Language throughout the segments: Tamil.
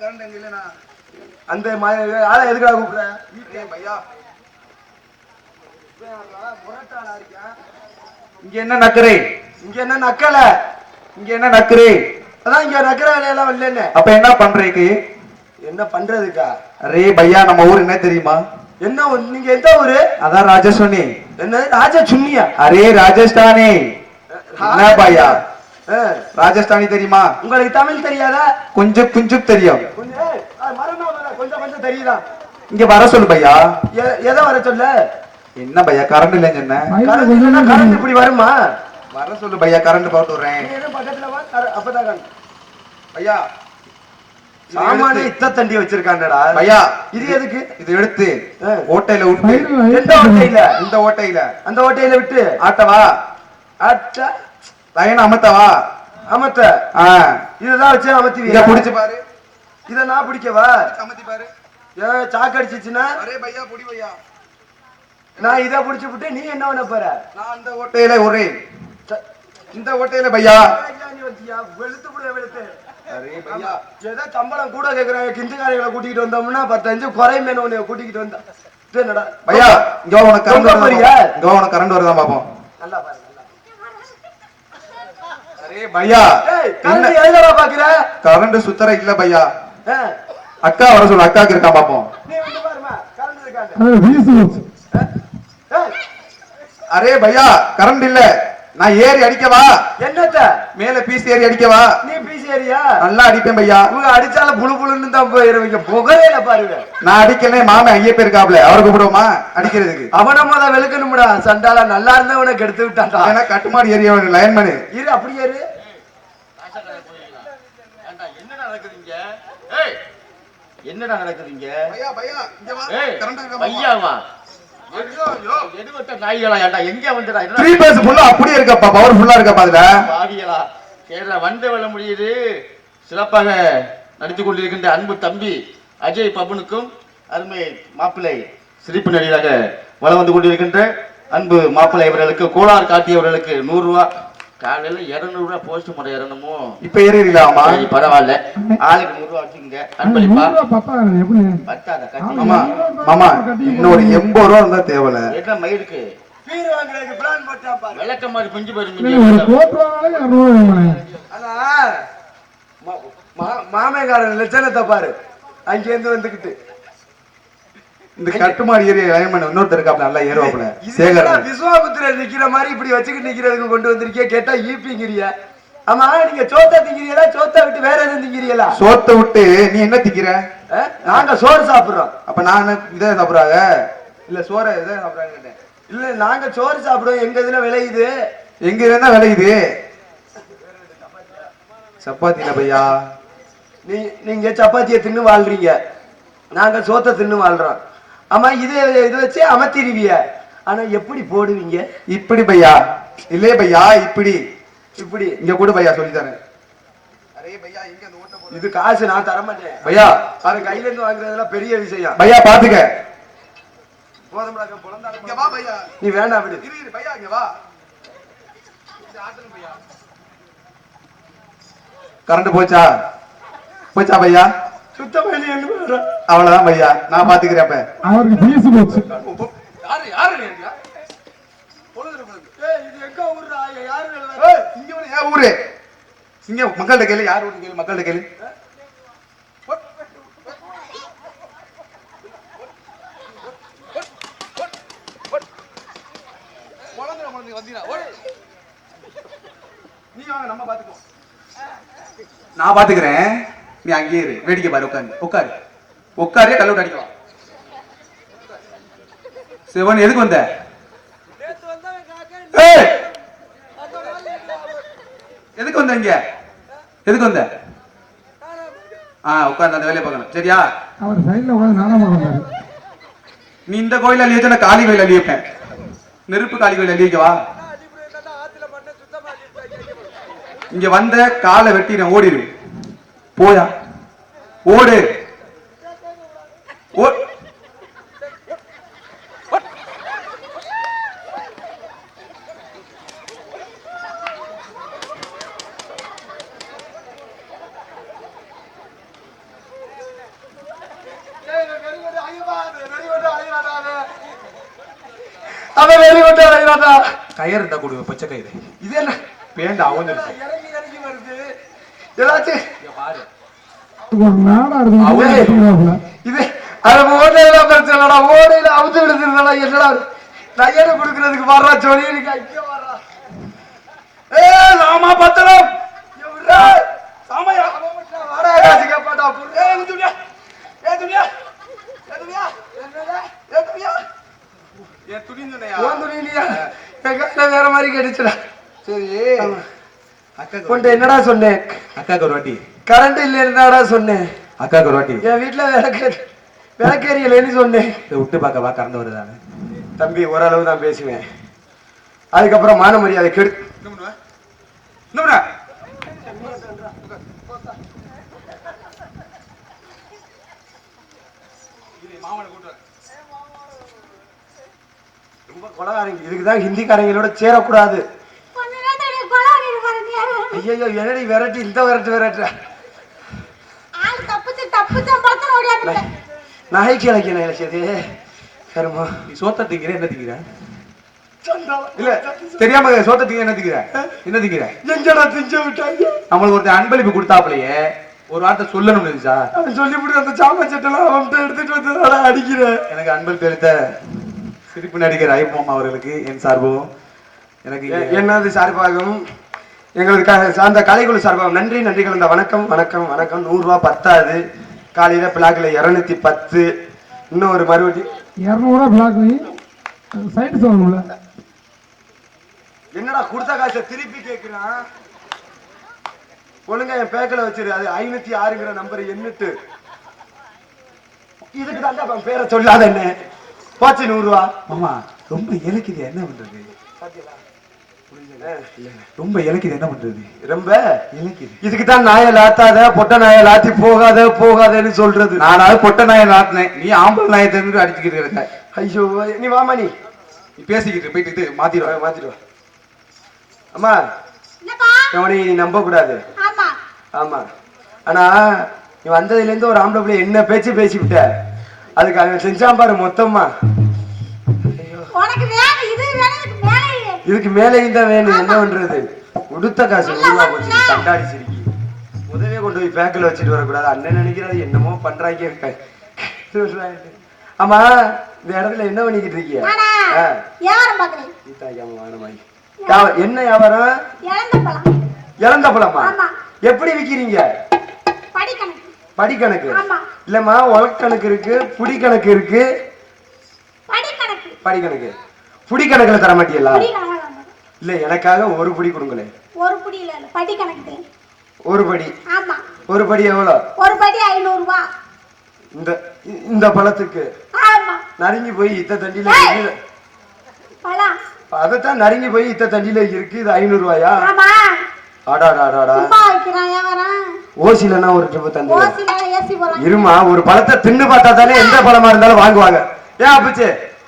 கரண்ட் எங்க இல்லைண்ணா அந்த ஆளை எதுக்காக கூப்பிடுற ஏய் பையா. முரட்டாளா இருக்கான். இங்க என்ன நக்கரே இங்க என்ன நக்கல? இங்க என்ன நக்கரே அதான் இங்க நக்கற வேலையெல்லாம் இல்லைன்னு. அப்ப என்ன பண்றீங்க என்ன பண்றதுக்கா? அரே பையா நம்ம ஊர் என்ன தெரியுமா? என்ன? நீங்க எந்த ஊரு? அதான் ராஜஸ்வானி என்ன ராஜா சுன்னியா அரே ராஜஸ்தானி. என்ன பையா. ராஜஸ்தானி தெரியுமா? உங்களுக்கு தமிழ் தெரியாதா? கொஞ்சம் கொஞ்சம் தெரியும். கொஞ்சம் கொஞ்சம் தெரியுதா? இங்க வர சொல்லு பையா. எதை வர சொல்ல? என்ன பையா கரண்ட் இல்லைன்னு சொன்னேன் கரண்ட் இப்படி வருமா? வர சொல்லு பையா கரண்ட் போட்டு விடுறேன். பக்கத்துல வா அப்பதான். பையா இது சாமான இத்த தண்டி வச்சிருக்காண்டடா பையா இது எதுக்கு? இது எடுத்து. ஓட்டையில விட்டு எந்த ஓட்டையில. இந்த ஓட்டையில. அந்த ஓட்டையில விட்டு. ஆட்டவா? அட்டா லைன் அமத்தவா அமத்த ஆ. இதுதான் வச்சு இத அமத்துவீங்க புடிச்சு பாரு. இத நான் பிடிக்கவா? அமத்தி பாரு. ஏ சாக்கு அடிச்சிச்சுன்னா? அரே பையா புடி பையா. நான் இதை பிடிச்சு விட்டு நீ என்ன பண்ண போற? நான் அந்த ஓட்டையில ஒரே. இந்த ஓட்டையில பையா? வெளுத்து புடுவே வெளுத்து. ஏதோ சம்பளம் கூட கேக்குறாங்க கிந்துக்காரிகளை கூட்டிக்கிட்டு வந்தோம்னா பத்தஞ்சு குறைமேனு உன்னை கூட்டிக்கிட்டு வந்தா. இது என்னடா? பையா இங்க உனக்கு கரண்ட் ரொம்ப வருதா. பெரியா? பாப்போம். இங்க வா, உனக்கு கரண்ட் வருதா பாப்போம். நல்லா பையா. கரண்ட் எதுலடா பாக்குற கரண்ட் சுத்தர இல்ல பையா. அக்கா வர சொல்லு அக்காக்கு இருக்கா பாப்போம். நீ வந்து பாருமா கரண்ட் இருக்காங்க ஏய், அரே பையா கரண்ட் இல்ல. நான் ஏறி அடிக்கவா? என்னத்த? மேல பீஸ் ஏறி அடிக்கவா? நீ பீசி ஏரியா நல்லா அடிப்பேன் பையா. இவங்க அடிச்சால புழு புழுன்னு தான் போயிருவீங்க புகழையில பாருங்க. நான் அடிக்கலே மாமன் ஐயப்ப இருக்காப்ல அவரை கூப்பிடுவோமா? அடிக்கிறதுக்கு. அவன முத வெளுக்கணும்டா. சண்டால நல்லா இருந்தவனை கெடுத்து விட்டான்டா. ஏன்னா கட்டுமாடி ஏரியா லைன்மேனு இரு அப்படியே இரு என்ன நடக்குதுங்க ஏய் என்னடா நடக்குதுங்க பையா பையா இங்க வா. கரண்ட் இருக்கா எடுவட்ட நாய்களா ஏன்டா எங்க வந்துடா? த்ரீ பேஸ் ஃபுல்லா அப்படியே இருக்கப்பா பவர் ஃபுல்லா இருக்கப்பா அதுல. பாவிகளா கேரளா வந்து வெல்ல முடியுது. சிறப்பாக நடித்து கொண்டிருக்கின்ற அன்பு தம்பி அஜய் பபனுக்கும் அருமை மாப்பிள்ளை சிரிப்பு நடிகராக வலம் வந்து கொண்டிருக்கின்ற அன்பு மாப்பிள்ளை அவர்களுக்கு கோளார் காட்டியவர்களுக்கு நூறு ரூபா. காலையில இருநூறு ரூபா போஸ்ட் முறை ஏறணுமோ இப்ப ஏறிடலாமா சரி பரவாயில்ல. ஆளுக்கு நூறு ரூபா வச்சுக்கோங்க. அன்பளிப்பா பத்தாத கட்டி மாமா. மாமா இன்னும் ஒரு எண்பது ரூபா இருந்தா தேவையில்ல என்ன மயிருக்கு விளக்க மாதிரி பிஞ்சு போயிருந்தீங்க ஆனா மா- மா- மாமேக்காரன் லட்சணத்தை பாரு. அங்கேருந்து வந்துகிட்டு இந்த கட்டுமாடி ஏரியா லைன்மேன் இன்னொருத்தர் இருக்காப்ல நல்லா ஏறுவாப்ல சேகர். என்னடா விஸ்வாமித்திரர் நிக்கிற மாதிரி இப்படி வச்சுக்கிட்டு நிக்கிறதுக்கு கொண்டு வந்திருக்கிய கேட்டா ஈப்பிங்கிறிய. ஆமா நீங்க சோத்தா திங்கிறீங்களா சோத்தா விட்டு வேற எதுவும் திங்கிறீங்களா சோத்தை விட்டு நீ என்ன திக்கிற? ஆ? நாங்க சோறு சாப்பிடுறோம். அப்ப நான் இதை சாப்பிடுறாங்க இல்ல சோற இதை சாப்பிடுறாங்க கேட்டேன். இல்ல நாங்க சோறு சாப்பிடுவோம் எங்க இதுல விளையுது? எங்க இருந்தா விளையுது? சப்பாத்தில பையா. நீ நீங்க சப்பாத்தியை தின்னு வாழ்றீங்க. நாங்க சோத்தை தின்னு வாழ்றோம். ஆமா இது இது வச்சு அமர்த்திடுவிய. ஆனா எப்படி போடுவீங்க? இப்படி பையா. இல்லே பையா இப்படி. இப்படி. இங்க கூட பையா சொல்லி தரேன் அரே பையா இங்க அந்த ஓட்ட போடு. இது காசு நான் தர மாட்டேன் பையா. அது கையில இருந்து வாங்குறதுலாம் பெரிய விஷயம். பையா பாத்துக்க. போதும்டா, இங்க பொழந்தாலும் வா பையா. நீ வேண்டாம் விடு. இரு இரு பையா இங்க வா. கரண்ட் போச்சா? போச்சா பையா? சுத்தம் வெளியே அவ்வளவுதான் பையா. நான் பாத்துக்கிறேன் அப்ப. அவருக்கு பீஸ் போச்சு. யாரு யாரு இது எங்க ஊர்ரா யாரு இங்க ஏன் ஊரு. இங்க மக்கள்கிட்ட கேளு யார் ஊரு கேளு மக்கள்கிட்ட கேளு. நீ வாங்க நம்ம பாத்துக்குவோம். நான் பாத்துக்கிறேன். நீ அங்கேயே இரு வேடிக்கை பாரு உட்காரு உட்காரு உட்காரே கல்லூரி அடிக்கலாம். சிவன் எதுக்கு வந்த? எதுக்கு வந்த இங்க? எதுக்கு வந்த? ஆ உட்கார்ந்து அந்த வேலையை பார்க்கணும். சரியா? அவர் சைடுல உட்காந்து வந்தாரு நீ இந்த கோயில் அழியச்சா காளி கோயில் அழியப்பேன் நெருப்பு காளி கோயில் அழியக்கவா இங்க வந்த காலை வெட்டிடுறேன் ஓடிடு. போயா ஓடு. அவன் வெளிவட்டா வெளிவட்டா கயிறு இருந்தா கொடுங்க பச்சை கயிறு. இது என்ன? வேண்டாம் அவன் பிரச்சனைடா ஓடையில அவுத்து விடுதுடா என்னடா நகையை கொடுக்கறதுக்கு வர்றா சொல்லி இருக்கு ஐயோ வர்றா. ஏ ராமா எவ்வளோ சாமையா? வாடா காசு கேப்பாட்டா ஏ துணியா? ஏ துணியா? ஏ துணியா? ஏ துணியா? என் துணி சொன்னையா உன் துணி இல்லையா? என் கையில வேற மாதிரி கிடைச்சுடா சரி. உன்ட்ட என்னடா சொன்னேன்? அக்காக்கு ஒரு வாட்டி. கரண்ட் இல்லைன்னாடா சொன்னேன்? அக்காக்கு ஒரு வாட்டி. என் வீட்டுல விளக்கு விளக்கேரியலைன்னு சொன்னேன். விட்டு பார்க்கவா கறந்து வருதானே தம்பி ஓரளவு தான் பேசுவேன். அதுக்கப்புறம் மான மரியாதை கெடு. ரொம்ப கொலகாரங்க. இதுக்கு தான் ஹிந்திக்காரங்களோட சேரக்கூடாது. ஐயோ என்னடி விரட்டி? இந்த விரட்டு விரட்டுற ஆள் தப்பிச்சு தப்பிச்சு பழத்தன ஓடியாந்துட்ட நகைக்கு இலக்கிய நினைச்சது கருமா. நீ சோத்த திங்கிற என்ன திங்கிற? இல்ல இல்ல தெரியாம சோத்த திங்க என்ன திங்கிற? என்ன திங்கிற? எங்கடா திஞ்ச விட்டாங்க. நம்மளுக்கு ஒருத்தன் அன்பளிப்பு கொடுத்தாப்புலயே ஒரு வார்த்தை சொல்லணும்னு சார் அவன் சொல்லிவிட்டு அந்த சாம சட்டெல்லாம் அவன்கிட்ட எடுத்துட்டு வந்து அடிக்கிறேன். எனக்கு அன்பளிப்பு அளித்த சிரிப்பு நடிகர் ஐபோம் அவர்களுக்கு என் சார்பும். எனக்கு என்னது சார்பாகவும் எங்களுக்கு சார்ந்த கலைக்குழு சார்பாகவும் நன்றி நன்றி கலந்த வணக்கம் வணக்கம் வணக்கம். நூறு ரூபாய் பத்தாது. காலையில பிளாக்ல இருநூத்தி பத்து. இன்னும் ஒரு மறுபடி இருநூறுவா பிளாக் பண்ணி சைடு சொல்லணும்ல என்னடா கொடுத்த காசை திருப்பி கேட்கிறான் ஒழுங்கா என் பேக்கில் வச்சிரு. அது ஐநூத்தி ஆறுங்கிற நம்பர் எண்ணிட்டு. இதுக்கு தான் அவன் பேரை சொல்லாத என்ன? போச்சு நூறு ரூபா மாமா ரொம்ப இலக்குது என்ன பண்றது? ரொம்ப இலக்குது என்ன பண்றது? ரொம்ப இலக்குது இதுக்கு தான் நாயை லாத்தாத பொட்ட நாயை லாத்தி போகாத போகாதன்னு சொல்றது. நானாவது பொட்ட நாயை நாட்டினேன் நீ ஆம்பளை நாயை தெரிஞ்சு அடிச்சுக்கிட்டு இருக்க. ஐயோ நீ வாமா நீ. பேசிக்கிட்டு போயிட்டு இது மாத்திடுவேன் மாத்திட்டு வா அம்மா என்னப்பா? எவனை நீ நம்ப கூடாது ஆமா. ஆனா நீ வந்ததுல இருந்து ஒரு ஆம்பளை பிள்ளை என்ன பேச்சு பேசி விட்ட அதுக்கு அவன் செஞ்சான் பாரு மொத்தமா. உனக்கு இதுக்கு மேலேயும் தான் வேணும். என்ன பண்றது? உடுத்த காசு நூறுவா போச்சு. கண்டாடி சிரிக்கி. முதவே கொண்டு போய் பேக்கில் வச்சுட்டு வரக்கூடாது. அண்ணன் நினைக்கிறது என்னமோ பண்றாங்க. ஆமா இந்த இடத்துல என்ன பண்ணிக்கிட்டு. வியாபாரம் என்ன வியாபாரம்? இழந்த பழம். எப்படி விக்கிறீங்க? படிக்கணக்கு. இல்லம்மா உலக்கணக்கு இருக்கு புடி கணக்கு இருக்கு. படிக்கணக்கு. புடி கணக்குல தர மாட்டீங்களா. இல்ல எனக்காக ஒரு புடி கொடுங்களேன் ஒரு புடி இல்ல படிக்கணக்கு தான். ஒரு படி. ஆமா. ஒரு படி எவ்வளோ? ஒரு படி ஐநூறு ரூபா இந்த இந்த பழத்துக்கு. ஆமா. நறுங்கி போய் இத்த. இருக்கு. பழம். அதைத்தான் நறுங்கி போய் இத்த தண்டியில இருக்கு இது ஐநூறு ரூபாயா ஆமா வியாபாரம் ஓசிலன்னா ஒரு ட்ரிப்பு தந்து இருமா ஒரு பழத்தை தின்னு பார்த்தா தானே எந்த பழமா இருந்தாலும் வாங்குவாங்க. ஏன் அப்பச்சு?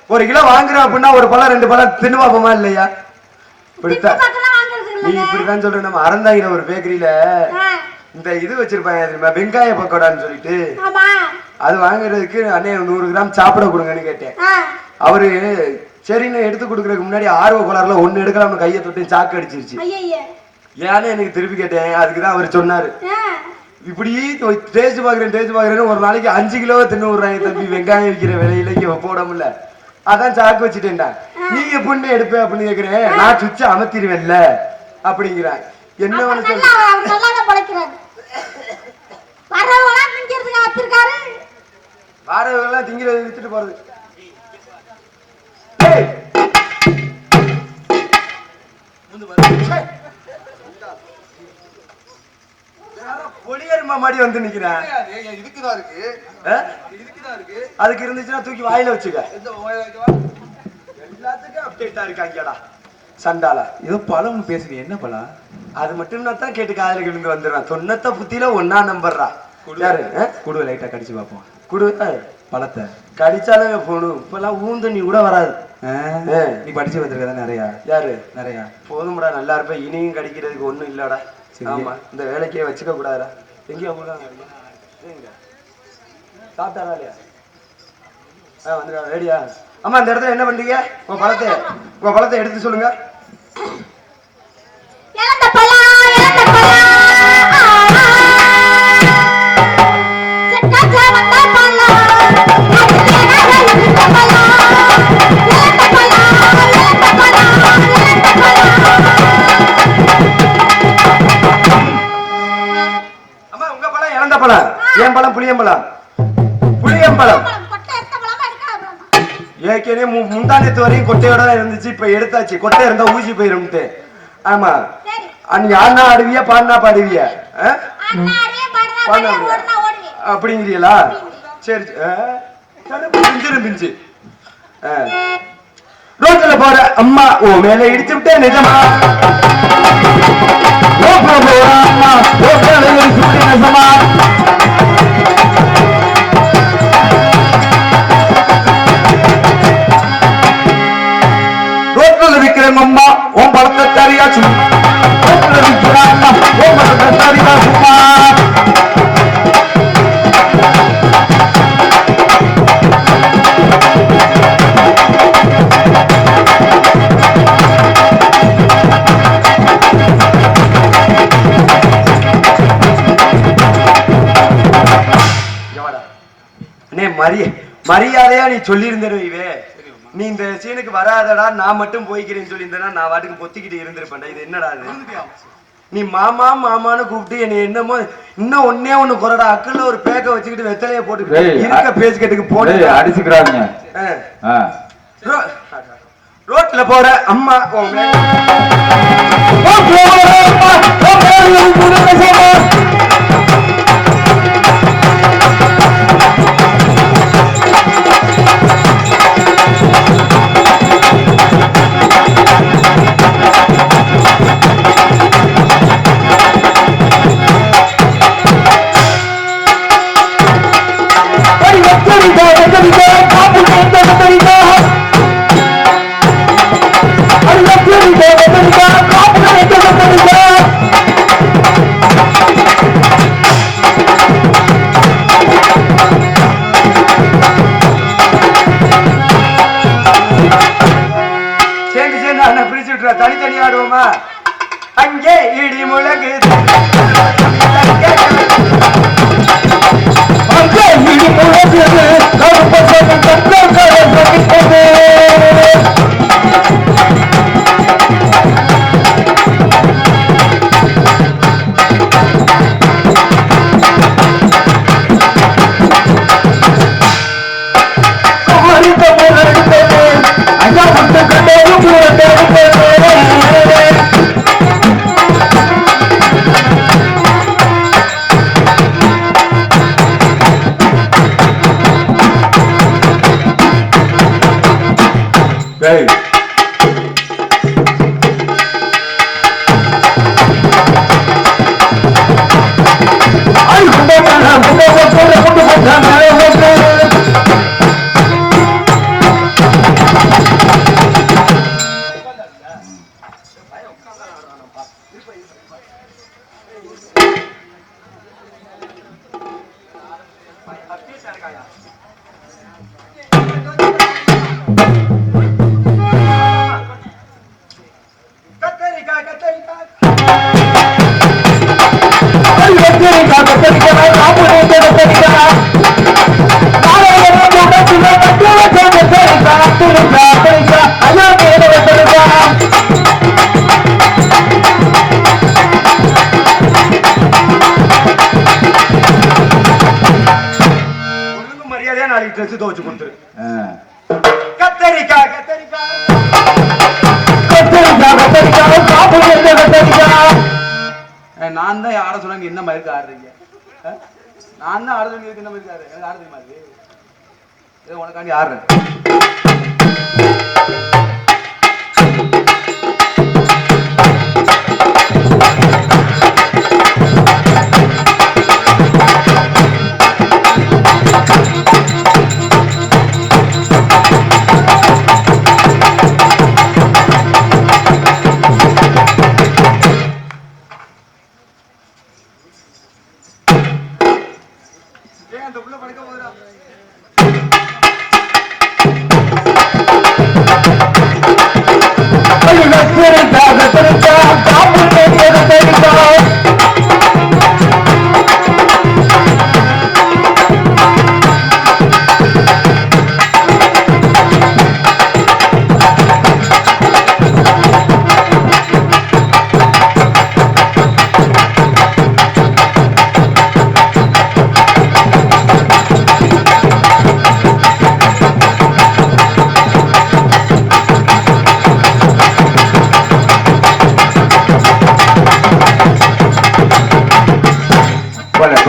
ஒரு கிலோ வாங்குறோம் அப்படின்னா ஒரு பழம் ரெண்டு பழம் தின்னு பார்ப்போமா இல்லையா? நீ இப்படிதான் சொல்ற நம்ம அறந்தாங்கிற ஒரு பேக்கரியில இந்த இது வச்சிருப்பாங்க தெரியுமா? வெங்காய பக்கோடான்னு சொல்லிட்டு. அது வாங்குறதுக்கு அண்ணே நூறு கிராம் சாப்பிட கொடுங்கன்னு கேட்டேன். அவரு சரின்னு எடுத்து கொடுக்கறதுக்கு முன்னாடி ஆர்வ கோளாறுல ஒண்ணு எடுக்கலாம்னு கையை தொட்டு சாக்கு அடிச்சிருச்சு. ஏன்னு எனக்கு திருப்பி கேட்டேன். அதுக்கு தான் அவர் சொன்னாரு. இப்படி டேஸ்ட் பாக்குறேன் டேஸ்ட் பாக்குறேன்னு ஒரு நாளைக்கு அஞ்சு கிலோவை தின்னு விடுறாங்க தம்பி. வெங்காயம் விற்கிற விலையில இங்க போட முடியல. அதான் சாக்கு வச்சுட்டேன்டா. நீ எப்படின்னு எடுப்ப அப்படின்னு கேக்குறேன் நான் சுவிட்ச அமர்த்திடுவேன்ல. அப்படிங்கிறான் என்ன வாரவெல்லாம் திங்கிறத வித்துட்டு போறது. ஏய். பொலியருமா மாடி வந்து நிக்கிறேன். இதுக்குதான் இருக்கு? இதுக்குதான் இருக்கு. அதுக்கு இருந்துச்சுன்னா தூக்கி வாயில வச்சுக்க? எல்லாத்துக்கும் அப்டேட்டா இருக்காங்கடா. சண்டால ஏதோ பழம் பேசுறீ என்ன பழம்? அது மட்டும் நான் தான் கேட்டு காதல கிழந்து வந்துடுறான். தொண்ணத்த புத்தியில ஒன்னா நம்பர்றா யாரு? குடுவை லைட்டா கடிச்சு பார்ப்போம். குடு ஆ. பழத்தை. கடிச்சாலும் போகணும் இப்பெல்லாம் ஊந்தண்ணி கூட வராது. நீ படிச்சு வந்திருக்கதா நிறையா? யாரு? நிறையா. போதும்டா நல்லா இருப்பேன். இனியும் கடிக்கிறதுக்கு ஒண்ணும் இல்லடா. ஆமா இந்த வேலைக்கே வச்சுக்க கூடாதா எங்கேயா சாப்பிட்டாரா இல்லையா? ஆ வந்துடா ரெடியா? அம்மா இந்த இடத்துல என்ன பண்றீங்க? உன் பழத்தை உன் பழத்தை எடுத்து சொல்லுங்க. பழம் என் பழம் புளியம்பழம் புளியம்பழம் ஏற்கனவே முந்தானத்து வரையும் கொட்டையோட இருந்துச்சு இப்ப எடுத்தாச்சு. கொட்டை இருந்தா ஊசி போயிரும்ட்டு. ஆமா. அன்னைக்கு ஆடினா ஆடுவியா பாடினா பாடுவியா? அப்படிங்கிறீங்களா? சரி பிஞ்சிரும் பிஞ்சு. ரோட்ல போற அம்மா ஓ மேல இடிச்சு விட்டேன் நிஜமா? ரோட்ல போற அம்மா. விட்டேன் நிஜமா? உன் பழத்தை தரியா சும்மா மரியாதையா நீ சொல்லியிருந்தே நீ இந்த சீனுக்கு வராதடா நான் மட்டும் போய்க்கிறேன்னு சொல்லியிருந்தேன்னா நான் வாட்டுக்கு பொத்திக்கிட்டு இருந்திருப்பேன்டா. இது என்னடா இது? நீ மாமா மாமான்னு கூப்பிட்டு என்னை என்னமோ இன்னும் ஒன்னே ஒண்ணு குறடா. அக்குள்ள ஒரு பேக்க வச்சுக்கிட்டு வெத்தலைய போட்டு இருக்க பேசிக்கிட்டுக்கு போன டேய், அடிச்சுக்கிறாங்க. ரோட்ல போற அம்மா அண்ணன் பிரிச்சு விட்டுற தனித்தனி ஆடுவோமா? அங்கே இடி முழங்கு. அங்கே இடி முழங்கு. கருப்பு சட்டை கட்டம் Hey. ஆட சொன்னாங்க மாதிரி ஆடுறீங்க. நான் தான் ஆட சொன்னீங்க என்ன மாதிரி ஆடுறேன். எனக்கு ஆடுறது மாதிரி. அது உனக்காண்டி ஆடுறேன்.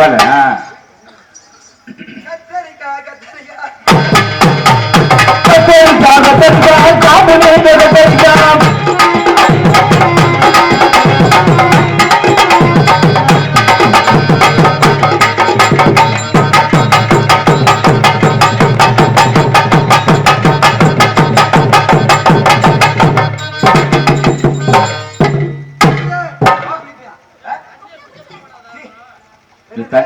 போல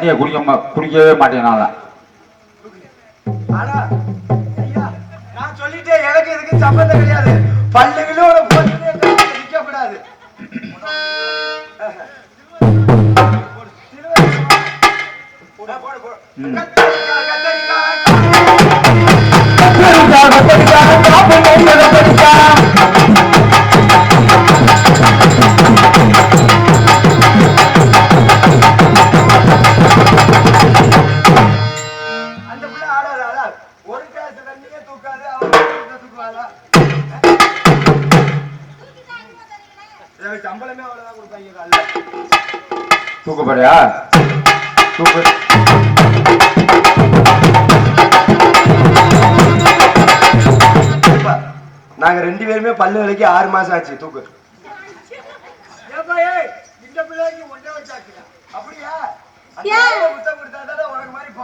தண்ணியை குடிக்க குடிக்கவே மாட்டேனால நான் சொல்லிட்டேன் எனக்கு இதுக்கு சம்பந்தம் கிடையாது. பல்லுகளும் போடு, போடு, பல்லு விலைக்கு ஆறு மாசம் ஆச்சு தூக்கு.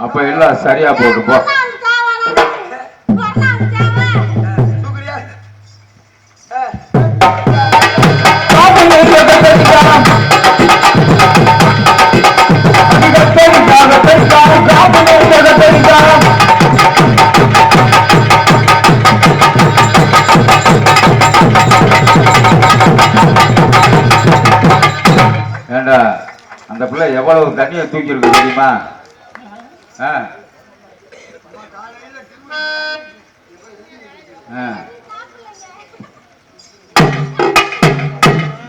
அப்ப எல்லாம் சரியா போட்டு போ. எவ்வளவு தண்ணியை தூக்கி இருக்கு தெரியுமா ஆ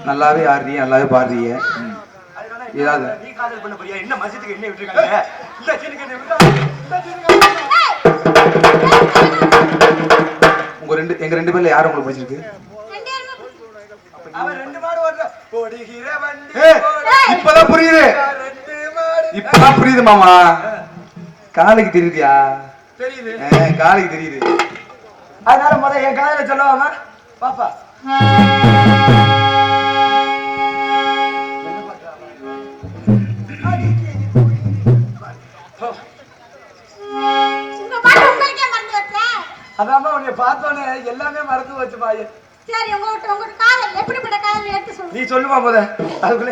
நல்லாவே ஆடுறீங்க நல்லாவே பாடுறீங்க ஏதாவது? என்ன மசத்துக்கு என்ன? உங்க ரெண்டு எங்க ரெண்டு பேர்ல யார் உங்களுக்கு பிடிச்சிருக்கு இப்பதான் புரியுது. இப்பதான் புரியுது மாமா. காலைக்கு தெரியுதியா? தெரியுது. காலைக்கு தெரியுது. அதனால முத என் காதல சொல்லவாமா? பாப்பா. பாட்டு அதாம்மா உன்னை பார்த்தோன்னே எல்லாமே மறந்து வச்சு பாரு சரி உங்ககிட்ட உங்ககிட்ட காதல் எப்படிப்பட்ட காதல் எடுத்து சொல்லுங்க நீ சொல்லுமா முத? அதுக்குள்ள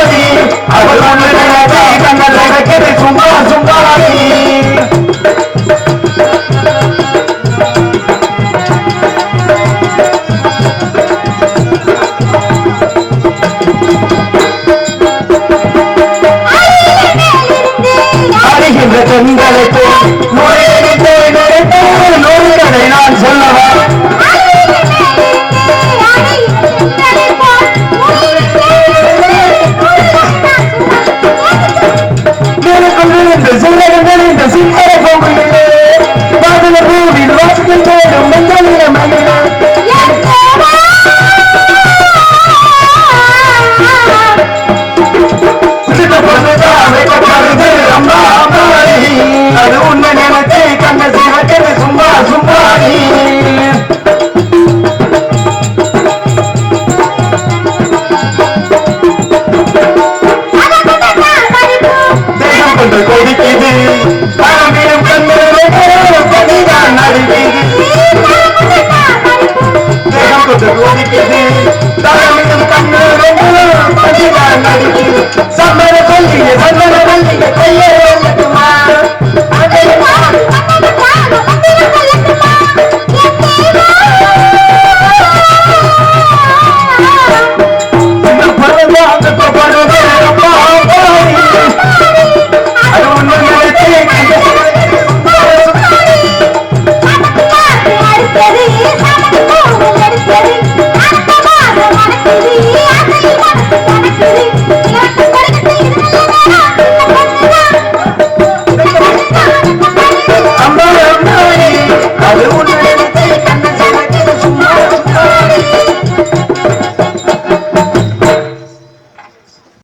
உன்னை 啊！